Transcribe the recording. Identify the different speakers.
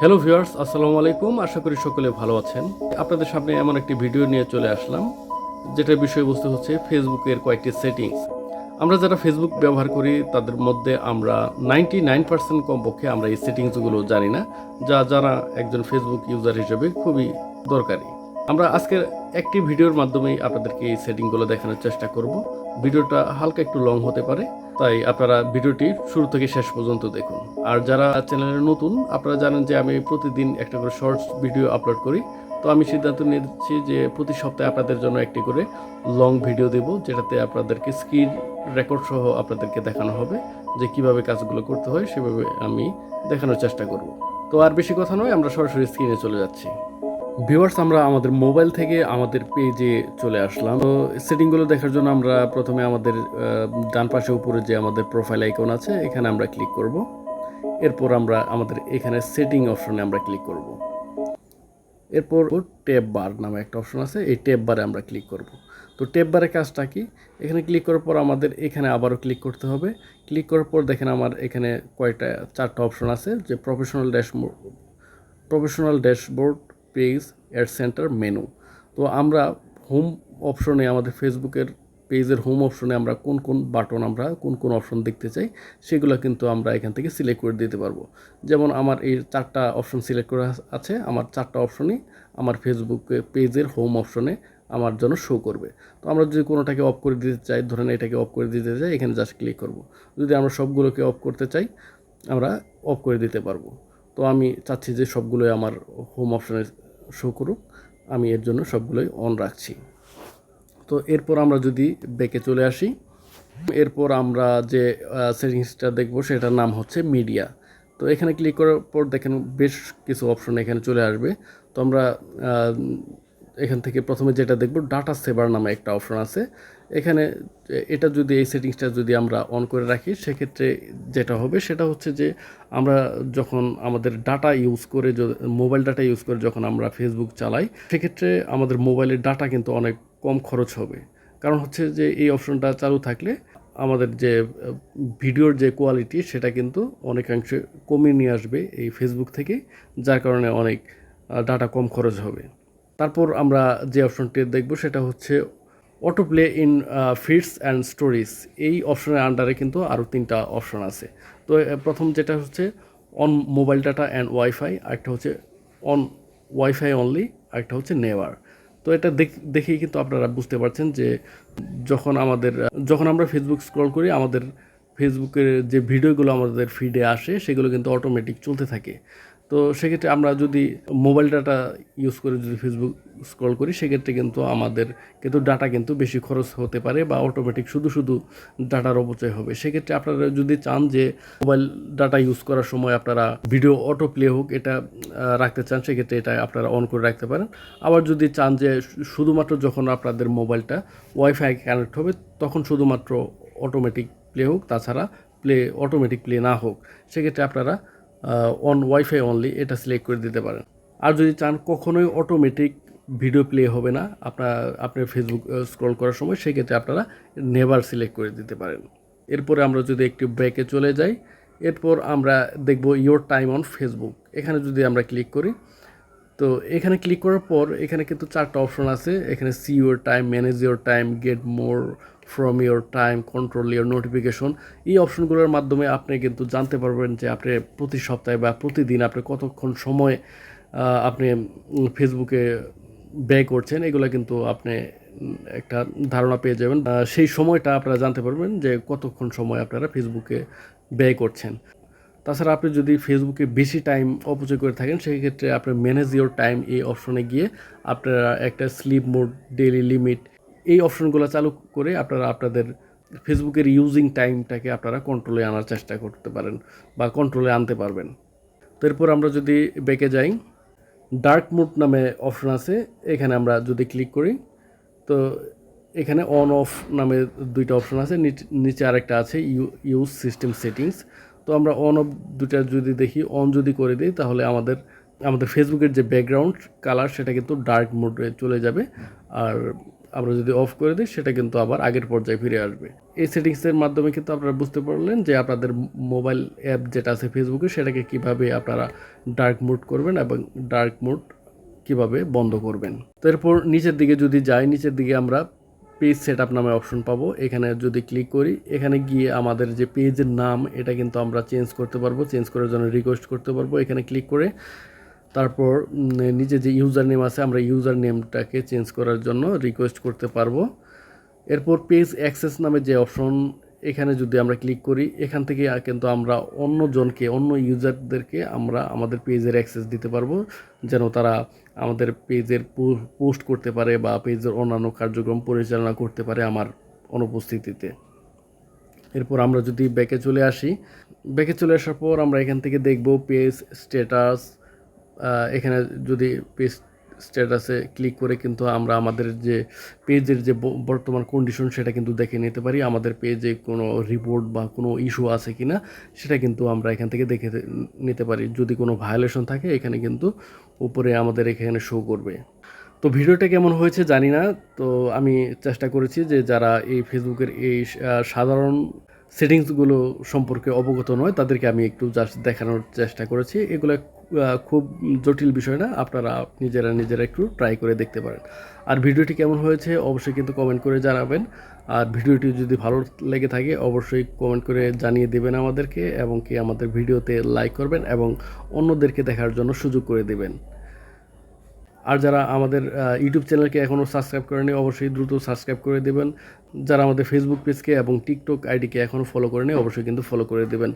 Speaker 1: Hello viewers আসসালামু আলাইকুম। আশা করি সকলে ভালো আছেন। আপনাদের সামনে এমন একটি ভিডিও নিয়ে চলে আসলাম, যেটার বিষয়বস্তু হচ্ছে ফেসবুকের কয়েকটি সেটিংস আমরা যারা ফেসবুক ব্যবহার করি, তাদের মধ্যে আমরা নাইনটি নাইন পার্সেন্ট কমপক্ষে আমরা এই সেটিংসগুলো জানি না, যা যারা একজন ফেসবুক ইউজার হিসেবে খুবই দরকারি। আমরা আজকের একটি ভিডিওর মাধ্যমেই আপনাদেরকে এই সেটিংগুলো দেখানোর চেষ্টা করব। ভিডিওটা হালকা একটু লং হতে পারে, তাই আপনারা ভিডিওটি শুরু থেকে শেষ পর্যন্ত দেখুন। আর যারা চ্যানেলে নতুন, আপনারা জানেন যে আমি প্রতিদিন একটা করে শর্টস ভিডিও আপলোড করি। তো আমি সিদ্ধান্ত নিয়েছি যে প্রতি সপ্তাহে আপনাদের জন্য একটি করে লং ভিডিও দেব, যেটাতে আপনাদেরকে স্ক্রিন রেকর্ড সহ আপনাদেরকে দেখানো হবে যে কীভাবে কাজগুলো করতে হয়, সেভাবে আমি দেখানোর চেষ্টা করব। তো আর বেশি কথা নয়, আমরা সরাসরি স্ক্রিনে চলে যাচ্ছি। ভিউয়ার্স আমরা আমাদের মোবাইল থেকে আমাদের পেজে চলে আসলাম। তো সেটিংগুলো দেখার জন্য আমরা প্রথমে আমাদের ডান পাশে উপরে যে আমাদের প্রোফাইল আইকন আছে, এখানে আমরা ক্লিক করব। এরপর আমরা আমাদের এখানে সেটিং অপশনে আমরা ক্লিক করব। এরপর ট্যাব বার নামে একটা অপশন আছে, এই ট্যাব বারে আমরা ক্লিক করব। তো ট্যাব বারে কাজটা কি? এখানে ক্লিক করার পর আমাদের এখানে আবারও ক্লিক করতে হবে। ক্লিক করার পর দেখেন আমার এখানে কয়টা, চারটা অপশন আছে, যে professional dashboard professional dashboard page ad center menu. তো আমরা হোম অপশনে আমাদের ফেসবুকের পেজের হোম অপশনে আমরা কোন কোন বাটন আমরা কোন কোন অপশন দেখতে চাই, সেগুলো কিন্তু আমরা এখান থেকে সিলেক্ট করে দিতে পারব। যেমন আমার এই চারটা অপশন সিলেক্ট করা আছে, আমার চারটা অপশনই আমার ফেসবুক পেজের হোম অপশনে আমার জন্য শো করবে। তো আমরা যদি কোনোটাকে অফ করে দিতে চাই, ধরেন এটাকে অফ করে দিতে চাই, এখানে জাস্ট ক্লিক করব। যদি আমরা সবগুলোকে অফ করতে চাই, আমরা অফ করে দিতে পারব। তো আমি চাচ্ছি যে সবগুলোই আমার হোম অপশনে শো করুক, আমি এর জন্য সবগুলোই অন রাখছি। তো এরপর আমরা যদি ব্যাকে চলে আসি, এরপর আমরা যে সেটিংসটা দেখব সেটার নাম হচ্ছে মিডিয়া তো এখানে ক্লিক করার পর দেখেন বেশ কিছু অপশন এখানে চলে আসবে। তো আমরা এখান থেকে প্রথমে যেটা দেখব ডাটা সেভার নামে একটা অপশন আছে। এখানে এটা যদি এই সেটিংসটা যদি আমরা অন করে রাখি, সেক্ষেত্রে যেটা হবে সেটা হচ্ছে যে আমরা যখন আমাদের ডাটা ইউজ করে মোবাইল ডাটা ইউজ করে যখন আমরা ফেসবুক চালাই, সেক্ষেত্রে আমাদের মোবাইলের ডাটা কিন্তু অনেক কম খরচ হবে। কারণ হচ্ছে যে এই অপশনটা চালু থাকলে আমাদের যে, ভিডিওর যে কোয়ালিটি সেটা কিন্তু অনেকাংশে কমিয়ে নিয়ে আসবে এই ফেসবুক থেকে, যার কারণে অনেক ডাটা কম খরচ হবে। তারপর আমরা যে অপশনটি দেখব সেটা হচ্ছে auto play in feeds and stories এই অপশনের আন্ডারে কিন্তু আরও তিনটা অপশন আছে। তো প্রথম যেটা হচ্ছে on mobile data and WiFi আরেকটা হচ্ছে অন ওয়াইফাই অনলি আরেকটা হচ্ছে নেওয়ার তো, এটা দেখ- দেখেই কিন্তু আপনারা বুঝতে পারছেন যে যখন আমাদের, যখন আমরা ফেসবুক স্ক্রল করি, আমাদের ফেসবুকের যে ভিডিওগুলো আমাদের ফিডে আসে, সেগুলো কিন্তু অটোমেটিক চলতে থাকে। তো সেক্ষেত্রে আমরা যদি মোবাইল ডাটা ইউজ করে যদি ফেসবুক স্ক্রল করি, সেক্ষেত্রে কিন্তু আমাদের কিন্তু ডাটা কিন্তু বেশি খরচ হতে পারে বা অটোমেটিক শুধু শুধু ডাটার অপচয় হবে। সেক্ষেত্রে আপনারা যদি চান যে মোবাইল ডাটা ইউজ করার সময় আপনারা ভিডিও অটো প্লে হোক, এটা রাখতে চান, সেক্ষেত্রে এটা আপনারা অন করে রাখতে পারেন। আবার যদি চান যে শুধুমাত্র যখন আপনাদের মোবাইলটা ওয়াইফাই কানেক্ট হবে, তখন শুধুমাত্র অটোমেটিক প্লে হোক, তাছাড়া প্লে অটোমেটিক প্লে না হোক, সেক্ষেত্রে আপনারা অন ওয়াইফাই অনলি এটা সিলেক্ট করে দিতে পারেন। আর যদি চান কখনোই অটোমেটিক ভিডিও প্লে হবে না, আপনার আপনার ফেসবুক স্ক্রল করার সময়, সেক্ষেত্রে আপনারা নেভার সিলেক্ট করে দিতে পারেন। এরপরে আমরা যদি একটি ব্রেকে চলে যাই, এরপর আমরা দেখব ইয়োর টাইম অন ফেসবুক এখানে যদি আমরা ক্লিক করি তো এখানে ক্লিক করার পর এখানে কিন্তু চারটা অপশন আছে। এখানে see your time manage your time get more from your time control your notification এই অপশনগুলোর মাধ্যমে আপনি কিন্তু জানতে পারবেন যে আপনি প্রতি সপ্তাহে বা প্রতিদিন আপনি কতক্ষণ সময় আপনি ফেসবুকে ব্যয় করছেন, এগুলো কিন্তু আপনি একটা ধারণা পেয়ে যাবেন। সেই সময়টা আপনারা জানতে পারবেন যে কতক্ষণ সময় আপনারা ফেসবুকে ব্যয় করছেন। তাছাড়া আপনি যদি ফেসবুকে বেশি টাইম অপচয় করে থাকেন, সেক্ষেত্রে আপনি ম্যানেজ ইউর টাইম এই অপশনে গিয়ে আপনারা একটা স্লিপ মোড ডেইলি লিমিট এই অপশনগুলো চালু করে আপনারা আপনাদের ফেসবুকের ইউজিং টাইমটাকে আপনারা কন্ট্রোলে আনার চেষ্টা করতে পারেন বা কন্ট্রোলে আনতে পারবেন। তো এরপর আমরা যদি বেঁকে যাই ডার্ক মোড নামে অপশন আছে, এখানে আমরা যদি ক্লিক করি, তো এখানে অন অফ নামে দুইটা অপশন আছে, নিচে আরেকটা আছে ইউ ইউজ সিস্টেম সেটিংস তো আমরা অন অফ দুটা যদি দেখি অন যদি করে দিই, তাহলে আমাদের আমাদের ফেসবুকের যে ব্যাকগ্রাউন্ড কালার সেটা কিন্তু ডার্ক মোডে চলে যাবে। আর আমরা যদি অফ করে দিই, সেটা কিন্তু আবার আগের পর্যায়ে ফিরে আসবে। এই সেটিংসের মাধ্যমে কিন্তু আপনারা বুঝতে পারলেন যে আপনাদের মোবাইল অ্যাপ যেটা আছে ফেসবুকে সেটাকে কীভাবে আপনারা ডার্ক মুড করবেন এবং ডার্ক মুড কীভাবে বন্ধ করবেন। তারপর নিচের দিকে যদি যাই, নিচের দিকে আমরা পেজ সেট আপ নামে অপশন পাবো। এখানে যদি ক্লিক করি, এখানে গিয়ে আমাদের যে পেজের নাম, এটা কিন্তু আমরা চেঞ্জ করতে পারব। চেঞ্জ করার জন্য রিকোয়েস্ট করতে পারব। এখানে ক্লিক করে তারপর নিজে যে ইউজার নেম আছে, আমরা ইউজার নেমটাকে চেঞ্জ করার জন্য রিকোয়েস্ট করতে পারব। এরপর পেজ অ্যাক্সেস নামে যে অপশন এখানে যদি আমরা ক্লিক করি, এখান থেকে কিন্তু আমরা অন্য জনকে, অন্য ইউজারদেরকে আমরা আমাদের পেজের অ্যাক্সেস দিতে পারব, যেন তারা আমাদের পেজের পোস্ট করতে পারে বা পেজের অন্যান্য কার্যক্রম পরিচালনা করতে পারে আমার অনুপস্থিতিতে। এরপর আমরা যদি ব্যাকে চলে আসি ব্যাকে চলে আসার পর আমরা এখান থেকে দেখব পেজ স্ট্যাটাস এখানে যদি পেজ স্ট্যাটাসে ক্লিক করে কিন্তু আমরা আমাদের যে পেজের যে বর্তমান কন্ডিশন সেটা কিন্তু দেখে নিতে পারি। আমাদের পেজে কোনো রিপোর্ট বা কোনো ইস্যু আছে কি না সেটা কিন্তু আমরা এখান থেকে দেখে নিতে পারি। যদি কোনো ভায়োলেশন থাকে, এখানে কিন্তু উপরে আমাদের এখানে শো করবে। তো ভিডিওটা কেমন হয়েছে জানি না। তো আমি চেষ্টা করেছি যে যারা এই ফেসবুকের এই সাধারণ সেটিংসগুলো সম্পর্কে অবগত নয়, তাদেরকে আমি একটু জাস্ট দেখানোর চেষ্টা করেছি। এগুলো খুব জটিল বিষয় না, আপনারা নিজেরা নিজেরা একটু ট্রাই করে দেখতে পারেন। আর ভিডিওটি কেমন হয়েছে অবশ্যই কিন্তু কমেন্ট করে জানাবেন। আর ভিডিওটি যদি ভালো লেগে থাকে অবশ্যই কমেন্ট করে জানিয়ে দেবেন আমাদেরকে এবং কি আমাদের ভিডিওতে লাইক করবেন এবং অন্যদেরকে দেখার জন্য সুযোগ করে দেবেন। আর যারা আমাদের ইউটিউব চ্যানেলকে এখনও সাবস্ক্রাইব করেনি অবশ্যই দ্রুত সাবস্ক্রাইব করে দেবেন। যারা আমাদের ফেসবুক পেজকে এবং টিকটক আইডিকে এখনও ফলো করেনি অবশ্যই কিন্তু ফলো করে দেবেন।